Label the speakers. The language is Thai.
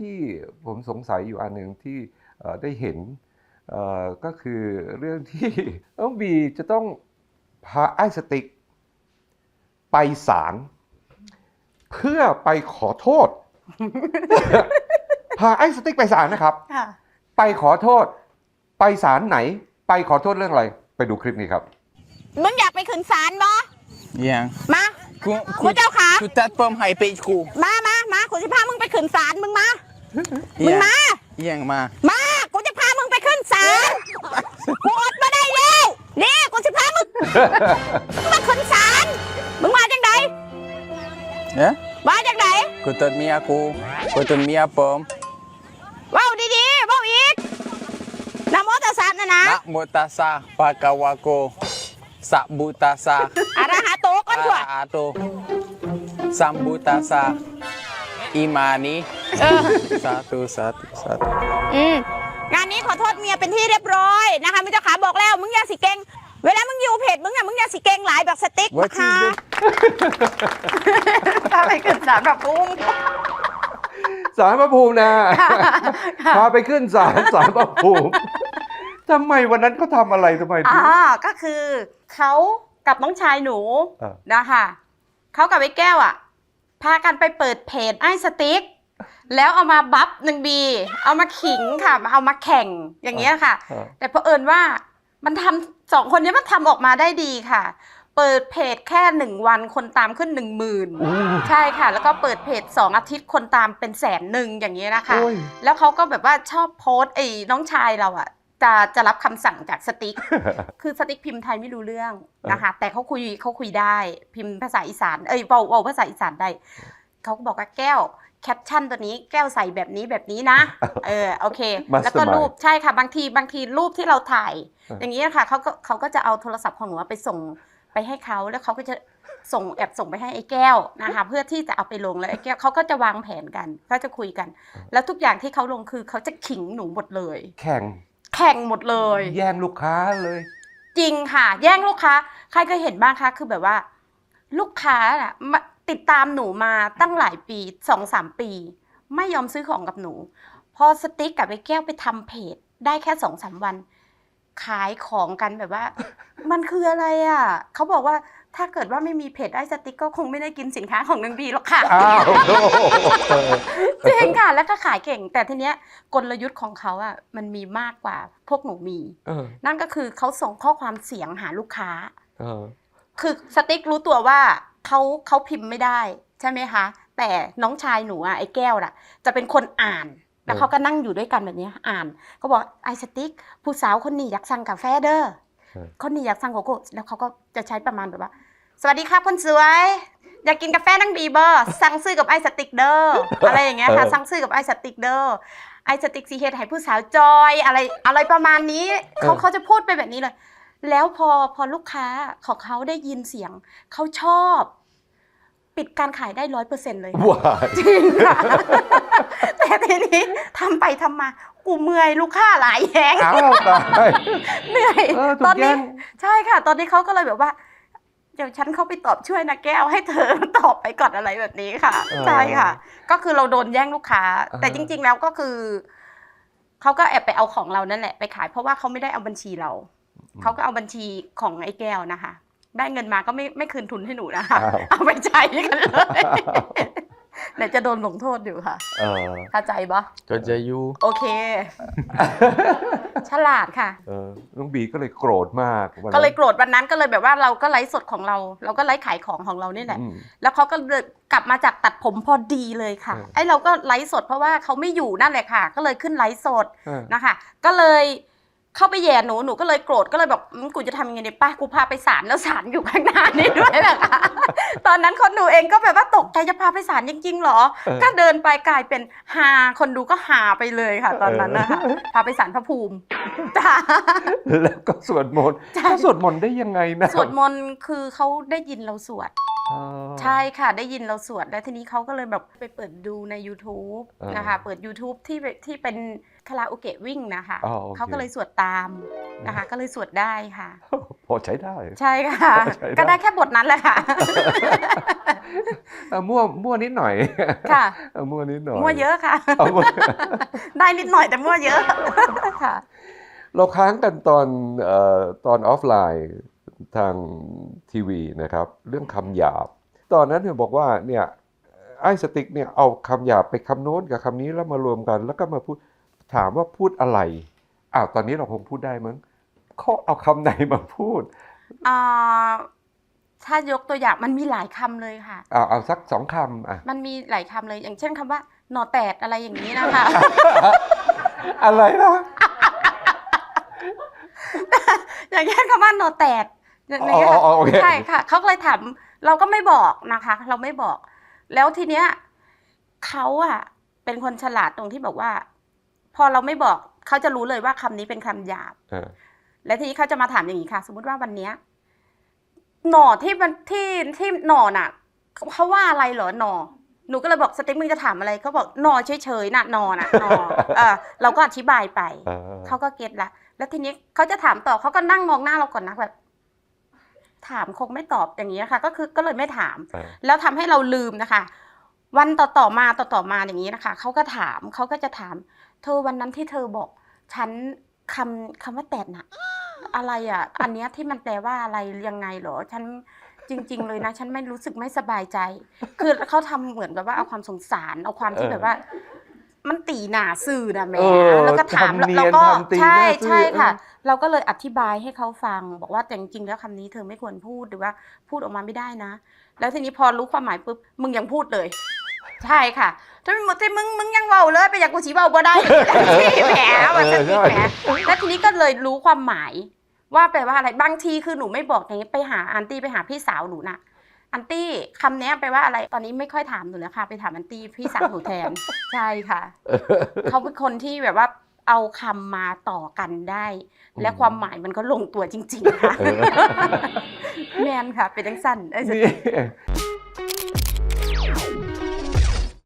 Speaker 1: ที่ผมสงสัยอยู่อันหนึ่งที่เอ่อได้เห็นเอ่อก็คือเรื่องที่น้องบีจะต้องพาไอ้สติ๊กไปศาลเพื่อไปขอโทษ พาไอ้สติ๊กไปศาลนะครับ
Speaker 2: ค่ะ
Speaker 1: ไปขอโทษ ไปศาลไหน ไปขอโทษเรื่องอะไร ไปดูคลิปนี้ครับ
Speaker 2: มึงอยากไปขึ้นศาลบ่
Speaker 3: ยัง
Speaker 2: มา
Speaker 3: กู
Speaker 2: กูเจ้าขา
Speaker 3: กูตัดผมให้ไปกู
Speaker 2: มามามากูจะพามึงไปขึ้นศาลมึงมา มึง
Speaker 3: ยัง
Speaker 2: มา
Speaker 3: ยังมา
Speaker 2: มา กูจะพามึงไปขึ้นศาลกูอดมาได้แล้วนี่กูจะพามึงมาขึ้นศาลมึงมาจากไหน
Speaker 3: เอ๊ะ
Speaker 2: มาจากไหน
Speaker 3: กูตัดเมียกูกูตัดเมียผม
Speaker 2: เว้าดีๆเว้าอีกนะโมตัสสะนะนะ
Speaker 3: นะโมตัสสะภะคะวะโกสัพพุตัสสะ
Speaker 2: อะระหะโตก่อน
Speaker 3: อะ
Speaker 2: ด้วย
Speaker 3: ระหะโตสัมพุตัสสะอิมานิ
Speaker 2: เออ
Speaker 3: สาธุสาธุสาธุ
Speaker 2: อืมงานนี้ขอโทษเมียเป็นที่เรียบร้อยนะคะมิเจ้าขาบอกแล้วมึงอย่าสิเก่งเวลามึงอยู่เพจมึงอะมึงอย่าสิเก่งหลายแบบสติ๊ก
Speaker 3: ว่า
Speaker 2: นะ
Speaker 3: ที่
Speaker 2: คะ
Speaker 3: ดู
Speaker 2: ถ้าไปขึ้นศาลแบบกุ้ง
Speaker 1: ศาลพระภูมินะพาไปขึ้นศาลศาลพระภูมิทำไมวันนั้นเขาทำอะไรทำไมถึง
Speaker 2: อ่าก็คือเขากับน้องชายหนู
Speaker 1: อ่า
Speaker 2: นะคะเขากับไอ้แก้วอะ พากันไปเปิดเพจไอ้สติ๊ก แล้วเอามาบัฟหนึ่งบีเอามาขิงค่ะมาเอามาแข่งอย่างเงี้ยค่ะ
Speaker 1: อ่า
Speaker 2: แต่เผอิญว่ามันทำสองคนนี้มันทำออกมาได้ดีค่ะ เปิดเพจแค่หนึ่งวันคนตามขึ้นหนึ่งหมื่น
Speaker 1: อู้
Speaker 2: ใช่ค่ะ แล้วก็เปิดเพจสองอาทิตย์คนตามเป็นแสนหนึ่งอย่างนี้ยนะคะ
Speaker 1: โอ้ย
Speaker 2: แล้วเขาก็แบบว่าชอบโพสต์ไอ้น้องชายเราอะจะจะรับคำสั่งจากสติ๊ก คือสติ๊กพิมพ์ไทยไม่รู้เรื่องนะคะ แต่เขาคุยเขาคุยได้พิมพ์ภาษาอีสานเอ้ยเบาเบาภาษาอีสานได้เขาก็บอกว่าแก้ว แคปชั่นตัวนี้แก้วใส่แบบนี้แบบนี้นะ เออโอเค
Speaker 1: Mastermind
Speaker 2: แล้วก็รูปใช่ค่ะบางทีบางทีรูปที่เราถ่าย
Speaker 1: อ่า
Speaker 2: อย่างนี้ค่ะเขาก็เขาก็จะเอาโทรศัพท์ของหนูไปส่งไปให้เขาแล้วเขาก็จะส่งแอบส่งไปให้ไอ้แก้วนะคะเพื่อที่จะเอาไปลงแล้วไอ้แก้วเขาก็จะวางแผนกันก็จะคุยกัน แล้วทุกอย่างที่เขาลงคือเขาจะขิงหนูหมดเลย
Speaker 1: แข่ง
Speaker 2: แข่งหมดเลย
Speaker 1: แย่งลูกค้าเลย
Speaker 2: จริงค่ะ แย่งลูกค้า ใครเคยเห็นบ้างคะคือแบบว่า ลูกค้าอะมา ติดตามหนูมาตั้งหลายปีสองสามปี ไม่ยอมซื้อของกับหนู พอสติ๊กกับไอ้แก้วไปทำเพจ ได้แค่สองสามวัน ขายของกันแบบว่า มันคืออะไรอะเขาบอกว่าถ้าเกิดว่าไม่มีเพจไอ้สติ๊กก็คงไม่ได้กินสินค้าของนางบีหรอกค่ะ
Speaker 1: อ้าวโอ้โห
Speaker 2: จริงค่ะแล้วก็ขายเก่ง แต่ทีเนี้ยกลยุทธ์ของเขาอะมันมีมากกว่า พวกหนูมี
Speaker 1: เออ
Speaker 2: นั่นก็คือเขาส่งข้อความเสียงหาลูกค้า
Speaker 1: เออ
Speaker 2: คือสติ๊กรู้ตัวว่า เขาเขาพิมพ์ไม่ได้ใช่ไหมคะ แต่น้องชายหนูอะไอ้แก้วน่ะ จะเป็นคนอ่าน แล้ว
Speaker 1: เออ
Speaker 2: เขาก็นั่งอยู่ด้วยกันแบบเนี้ยอ่านก็บอกไอ้สติ๊กผู้สาวคนนี้อยากสั่งกาแฟเด้อคนนี้อยากสั่งโกโก้แล้วเขาก็จะใช้ประมาณแบบว่า สวัสดีครับคนสวย อยากกินกาแฟนั่งบีเบอร์สั่งซื้อกับไอ้สติ๊กเด้ออะไรอย่างเงี้ยค่ะสั่งซื้อกับไอ้สติ๊กเด้อไอ้สติ๊กซีเฮดให้ผู้สาวจอยอะไรอะไรประมาณนี้เขาเขาจะพูดไปแบบนี้เลย แล้วพอพอลูกค้าของเขาได้ยินเสียง เขาชอบ ปิดการขายได้ร้อยเปอร์เซ็นต์เลยค่ะ
Speaker 1: ว้าย
Speaker 2: จริงค่ะ แต่ทีนี้ทำไปทำมากูเมื่อยลูกค้าหลายแยง
Speaker 1: อ้าวตาย
Speaker 2: เหนื่อย
Speaker 1: เออถู
Speaker 2: ตอกน
Speaker 1: แย่
Speaker 2: นี้
Speaker 1: ง
Speaker 2: ใช่ค่ะ ตอนนี้เขาก็เลยแบบว่า เดี๋ยวฉันเข้าไปตอบช่วยนะแก้วให้เธอ ตอบไปก่อนอะไรแบบนี้ค่ะ
Speaker 1: เออ
Speaker 2: ใช่ค่ะ ก็คือเราโดนแย่งลูกค้า
Speaker 1: อ่าฮะ
Speaker 2: แต่จริง ๆ แล้วก็คือเขาก็แอบไปเอาของเรานั่นแหละไปขายเพราะว่าเขาไม่ได้เอาบัญชีเรา เขาก็เอาบัญชีของไอ้แก้วนะคะ ได้เงินมาก็ไม่ไม่คืนทุนให้หนูนะคะ
Speaker 1: อ้าว
Speaker 2: เอาไปใช้กันเลยเดี๋ยวจะโดนลงโทษอยู่ค่ะ
Speaker 1: เออ
Speaker 2: เข้าใจปะ
Speaker 3: ก็จะอยู่
Speaker 2: โอเค ฉลาดค่ะ
Speaker 1: เออน้องบีก็เลยโกรธมากวันนั้น
Speaker 2: ก็เลยโกรธวันนั้นก็เลยแบบว่าเราก็ไลฟ์สดของเรา เราก็ไลฟ์ขายของของเรานี่แหละ
Speaker 1: อืม
Speaker 2: แล้วเขาก็เลยกลับมาจากตัดผมพอดีเลยค่ะ
Speaker 1: เออ
Speaker 2: ไอ้เราก็ไลฟ์สดเพราะว่าเขาไม่อยู่นั่นแหละค่ะ ก็เลยขึ้นไลฟ์สด
Speaker 1: เออ
Speaker 2: นะคะ ก็เลย เข้าไปแย่หนูหนูก็เลยโกรธก็เลยบอกอืมกูจะทำยังไงดีป้ากูพาไปศาลแล้วศาลอยู่ข้างหน้านี่ด้วยแหละค่ะ ตอนนั้นคนดูเองก็แบบว่าตกใจจะพาไปศาลจริงๆเหรอ
Speaker 1: เออ
Speaker 2: ก็เดินไปกลายเป็นฮาคนดูก็ฮาไปเลยค่ะ ตอนนั้นนะคะพาไปศาลพระภูมิจ้า
Speaker 1: แล้วก็สวดมนต์
Speaker 2: ใช่
Speaker 1: เขาสวดมนต์ได้ยังไงนะ
Speaker 2: สวดมนต์คือเขาได้ยินเราสวด
Speaker 1: อ๋อ
Speaker 2: ใช่ค่ะได้ยินเราสวดแล้วทีนี้เขาก็เลยแบบไปเปิดดูใน YouTube
Speaker 1: เออ
Speaker 2: นะคะเปิด YouTube ที่ที่เป็นคาราโอเกะวิ่งนะคะ
Speaker 1: อ๋อโอเค
Speaker 2: เขาก็เลยสวดตามนะคะ ก็เลยสวดได้ค่ะ
Speaker 1: พอใช้ได้
Speaker 2: ใช่ค่ะ
Speaker 1: ใช้ได้
Speaker 2: ก็ได้แค่บทนั้นแหละค่ะ
Speaker 1: เออมั่วมั่วนิดหน่อย
Speaker 2: ค่ะ
Speaker 1: เออมั่วนิดหน่อย
Speaker 2: มั่วเยอะค่ะ
Speaker 1: เอามั่ว
Speaker 2: ได้นิดหน่อยแต่มั่วเยอะค่ะ
Speaker 1: เราค้างกันตอนเอ่อตอนออฟไลน์ ทางทีวีนะครับ เรื่องคำหยาบ ตอนนั้นเนี่ยบอกว่าเนี่ยไอ้สติ๊กเนี่ยเอาคำหยาบไปคำโน้นกับคำนี้แล้วมารวมกัน แล้วก็มาพูดถามว่าพูดอะไรอ้าวตอนนี้เราคงพูดได้มั้งเขาเอาคำไหนมาพูด
Speaker 2: อ่าถ้ายกตัวอย่างมันมีหลายคำเลยค่ะ
Speaker 1: เอาเอาสักสองคำอะ
Speaker 2: มันมีหลายคำเลยอย่างเช่นคำว่าหนอแตดอะไรอย่างนี้นะคะ
Speaker 1: อะไรนะ
Speaker 2: อย่างเช่นคำว่าหนอแตด อย่าง
Speaker 1: อ๋อ
Speaker 2: เงี้ย
Speaker 1: อ๋
Speaker 2: ค่ะ
Speaker 1: ออ๋อโอเค
Speaker 2: ใช่ค่ะเขาก็เลยถามเราก็ไม่บอกนะคะ เราไม่บอก แล้วทีเนี้ยเขาอะเป็นคนฉลาดตรงที่บอกว่า พอเราไม่บอกเขาจะรู้เลยว่าคำนี้เป็นคำหยาบ
Speaker 1: เออ
Speaker 2: และทีนี้เขาจะมาถามอย่างนี้ค่ะ สมมุติว่าวันเนี้ยหน่อที่มันที่ที่หน่อน่ะเขาว่าอะไรเหรอหน่อหนูก็เลยบอกสเต็กมึงจะถามอะไรเขาบอกหน่อเฉยๆน่ะหน่อน่ะหน่อเออเราก็อธิบายไป
Speaker 1: เออ
Speaker 2: เขาก็เก็ตละ แล้วทีนี้เขาจะถามต่อเขาก็นั่งมองหน้าเราก่อนนะแบบ ถามคงไม่ตอบอย่างนี้นะคะก็คือก็เลยไม่ถาม
Speaker 1: เออ
Speaker 2: แล้วทำให้เราลืมนะคะ วันต่อต่อๆมาต่อต่อๆมาอย่างนี้นะคะเขาก็ถามเขาก็จะถาม เธอวันนั้นที่เธอบอกฉันคำคำว่าแตดน่ะ อะไรอะ อันเนี้ยที่มันแปลว่าอะไรยังไงเหรอ ฉันจริง ๆ เลยนะ ฉันไม่รู้สึกไม่สบายใจ คือเขาทำเหมือนกับว่าเอาความสงสารเอาความที่
Speaker 1: เออ
Speaker 2: แบบว่า มันตีหน้าสื่อนะแหม่
Speaker 1: เออ
Speaker 2: แล้วก็ถาม
Speaker 1: ทำเนียน
Speaker 2: แล้วก็
Speaker 1: ทำตีหน้า
Speaker 2: ใช่
Speaker 1: สื่อ
Speaker 2: ใช่ค่ะ
Speaker 1: เออ
Speaker 2: เราก็เลยอธิบายให้เขาฟัง บอกว่าแต่จริงๆแล้วคำนี้เธอไม่ควรพูดหรือว่าพูดออกมาไม่ได้นะ แล้วทีนี้พอรู้ความหมายปุ๊บมึงยังพูดเลย ใช่ค่ะถ้ามึงมึงมึงยังเว้าเลยไปอยากกูสีเว้าบ่ได้แหมว่าจะคิดแหมแล้วทีนี้ก็เลยรู้ความหมาย ว่าแปลว่าอะไรบางทีคือหนูไม่บอกอย่างนี้ไปหาอันตี้ไปหาพี่สาวหนูน่ะอันตี้คำเนี้ยแปลว่าอะไรตอนนี้ไม่ค่อยถามหนูแล้วค่ะ ไปถามอันตี้พี่สาวหนูแทน ใช่ค่ะ เขาเป็นคนที่แบบว่า เอาคำมาต่อกันได้ และความหมายมันก็ลงตัวจริง ๆ ค่ะ
Speaker 1: เออ
Speaker 2: แมนค่ะ เป็นจังสั้นเอ้ย
Speaker 1: นี่